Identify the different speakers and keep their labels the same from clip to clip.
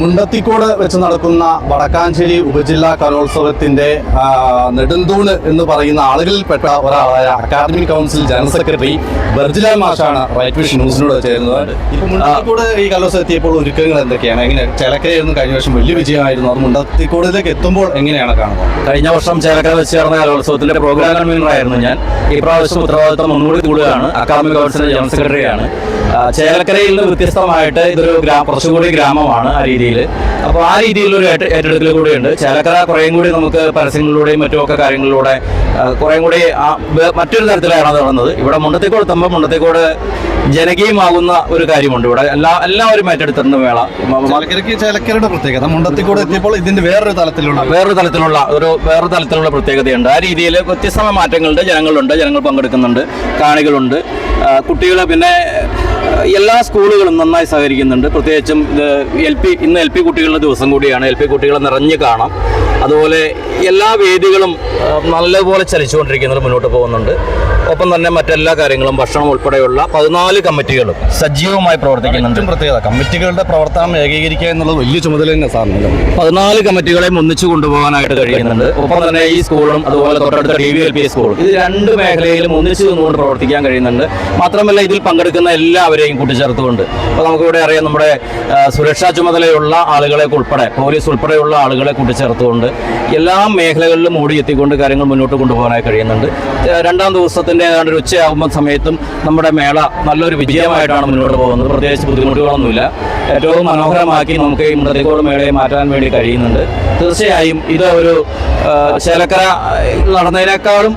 Speaker 1: മുണ്ടത്തിക്കോട് വെച്ച് നടക്കുന്ന വടക്കാഞ്ചേരി ഉപജില്ലാ കലോത്സവത്തിന്റെ നെടുന്തൂണ് എന്ന് പറയുന്ന ആളുകളിൽപ്പെട്ട ഒരാളായ academic council general secretary Barjila മാഷാണ് റൈറ്റ് വിഷ് ന്യൂസിനോട് ചേരുന്നത്. ഇപ്പൊ മുണ്ടത്തിക്കോട് ഈ കലോത്സവം എത്തിയപ്പോൾ ഒരുക്കങ്ങൾ എന്തൊക്കെയാണ്? എങ്ങനെ ചിലക്കരയായിരുന്നു കഴിഞ്ഞ വർഷം വലിയ വിജയമായിരുന്നു. അത് മുണ്ടത്തിക്കോടിലേക്ക് എത്തുമ്പോൾ എങ്ങനെയാണ് കാണുന്നത്?
Speaker 2: കഴിഞ്ഞ വർഷം ചിലക്കര വെച്ച് ചേർന്ന കലോത്സവത്തിന്റെ പ്രോഗ്രാം കൺവീനറായിരുന്നു ഞാൻ. ഈ പ്രാവശ്യം ഉത്തരവാദിത്വം ഒന്നുകൂടി കൂടുകയാണ്. അക്കാദമിക് കൗൺസിലിന്റെ ജനറൽ സെക്രട്ടറിയാണ്. ചേലക്കരയിൽ നിന്ന് വ്യത്യസ്തമായിട്ട് ഇതൊരു ഗ്രാമ കുറച്ചുകൂടി ഗ്രാമമാണ്. ആ രീതിയിൽ. അപ്പോൾ ആ രീതിയിലൊരു ഏറ്റ- ഏറ്റെടുക്കൽ കൂടെയുണ്ട്. ചേലക്കര കുറേയും കൂടി നമുക്ക് പരസ്യങ്ങളിലൂടെയും മറ്റുമൊക്കെ കാര്യങ്ങളിലൂടെ കുറേ കൂടി മറ്റൊരു തരത്തിലാണ് നടന്നത്. ഇവിടെ മുണ്ടത്തേക്കോട് എത്തുമ്പോൾ മുണ്ടത്തേക്കോട് ജനകീയമാകുന്ന ഒരു കാര്യമുണ്ട് ഇവിടെ. എല്ലാ എല്ലാവരും ഏറ്റെടുത്തിരുന്ന മേള.
Speaker 1: ചേലക്കരയുടെ പ്രത്യേകത. മുണ്ടത്തിക്കൂടെ എത്തിയപ്പോൾ ഇതിന്റെ വേറൊരു തലത്തിലുള്ള
Speaker 2: വേറൊരു തലത്തിലുള്ള ഒരു വേറൊരു തലത്തിലുള്ള പ്രത്യേകതയുണ്ട്. ആ രീതിയിൽ വ്യത്യസ്തമായ മാറ്റങ്ങളുണ്ട്. ജനങ്ങളുണ്ട്. ജനങ്ങൾ പങ്കെടുക്കുന്നുണ്ട്. കാണികളുണ്ട്. കുട്ടികളെ കുട്ടികൾ പിന്നെ എല്ലാ സ്കൂളുകളും നന്നായി സഹകരിക്കുന്നുണ്ട്. പ്രത്യേകിച്ചും എൽ പി ഇന്ന് എൽ പി കുട്ടികളുടെ ദിവസം കൂടിയാണ്. എൽ പി കുട്ടികളെ നിറഞ്ഞ് കാണാം. അതുപോലെ എല്ലാ വേദികളും നല്ലതുപോലെ നല്ലപോലെ ചലിച്ചുകൊണ്ടിരിക്കുന്നത് മുന്നോട്ട് പോകുന്നുണ്ട്. ഒപ്പം തന്നെ മറ്റെല്ലാ കാര്യങ്ങളും ഭക്ഷണം ഉൾപ്പെടെയുള്ള പതിനാല് കമ്മിറ്റികളും സജീവമായി പ്രവർത്തിക്കുന്നുണ്ട്.
Speaker 1: പ്രത്യേകത കമ്മിറ്റികളുടെ പ്രവർത്തനം ഏകീകരിക്കുക എന്നുള്ളത് വലിയ ചുമതല തന്നെ സാറിന്
Speaker 2: പതിനാല് കമ്മിറ്റികളെയും ഒന്നിച്ചു കൊണ്ടുപോകാനായിട്ട് കഴിയുന്നുണ്ട്. ഒപ്പം തന്നെ ഈ സ്കൂളും അതുപോലെ തൊട്ടടുത്ത ഡി വി എൽ പി സ്കൂളും ഇത് രണ്ട് മേഖലയിലും ഒന്നിച്ചു നിന്നുകൊണ്ട് പ്രവർത്തിക്കാൻ കഴിയുന്നുണ്ട്. മാത്രമല്ല ഇതിൽ പങ്കെടുക്കുന്ന എല്ലാവരെയും കൂട്ടിച്ചേർത്തുകൊണ്ട്. അപ്പോൾ നമുക്കിവിടെ അറിയാം നമ്മുടെ സുരക്ഷാ ചുമതലയുള്ള ആളുകളെ ഉൾപ്പെടെ പോലീസ് ഉൾപ്പെടെയുള്ള ആളുകളെ കൂട്ടിച്ചേർത്തുകൊണ്ട് എല്ലാ മേഖലകളിലും ഓടിയെത്തിക്കൊണ്ട് കാര്യങ്ങൾ മുന്നോട്ട് കൊണ്ടുപോകാനായി കഴിയുന്നുണ്ട്. രണ്ടാം ദിവസത്തിന്റെ ഏതാണ്ട് ഒരു ഉച്ചയാകുമ്പോൾ സമയത്തും നമ്മുടെ മേള നല്ലൊരു വിജയമായിട്ടാണ് മുന്നോട്ട് പോകുന്നത്. പ്രത്യേകിച്ച് ബുദ്ധിമുട്ടുകളൊന്നുമില്ല. ഏറ്റവും മനോഹരമാക്കി നമുക്ക് ഈ മുണ്ടത്തേക്കോട് മേളയെ മാറ്റാൻ വേണ്ടി കഴിയുന്നുണ്ട്. തീർച്ചയായും ഇത് ഒരു ശേലക്കര നടന്നതിനേക്കാളും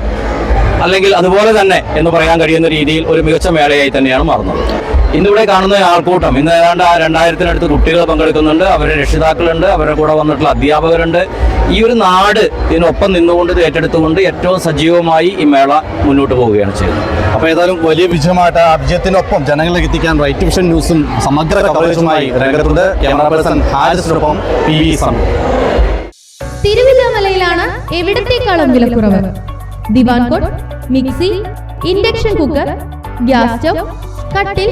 Speaker 2: അല്ലെങ്കിൽ അതുപോലെ തന്നെ എന്ന് പറയാൻ കഴിയുന്ന രീതിയിൽ ഒരു മികച്ച മേളയായി തന്നെയാണ് മാറുന്നത്. ഇന്നിവിടെ കാണുന്ന ആൾക്കൂട്ടം. ഇന്ന് ഏതാണ്ട് ആ രണ്ടായിരത്തിനടുത്ത് കുട്ടികൾ പങ്കെടുക്കുന്നുണ്ട്. അവരുടെ രക്ഷിതാക്കളുണ്ട്. അവരുടെ കൂടെ വന്നിട്ടുള്ള അധ്യാപകരുണ്ട്. ഈ ഒരു നാട് ഇതിനൊപ്പം നിന്നുകൊണ്ട് ഇത് ഏറ്റെടുത്തുകൊണ്ട് ഏറ്റവും സജീവമായി ഈ മേള മുന്നോട്ട് പോവുകയാണ് ചെയ്യുന്നത്.
Speaker 1: അപ്പോൾ ഏതായാലും വലിയ വിജയമായിട്ട് ആ വിജയത്തിനൊപ്പം ജനങ്ങളിലേക്ക് എത്തിക്കാൻ റൈറ്റ് വിഷൻ ന്യൂസും സമഗ്ര കവറേജുമായി രംഗത്തുണ്ട് ക്യാമറ പേഴ്സൺ ഹാരിസിനൊപ്പം പി വി സൺ
Speaker 3: തിരുവില്ലാമലയിലാണ് എവിടത്തേക്കാളും വിലക്കുറവ് diwan cot mixie induction cooker gas stove കട്ടിൽ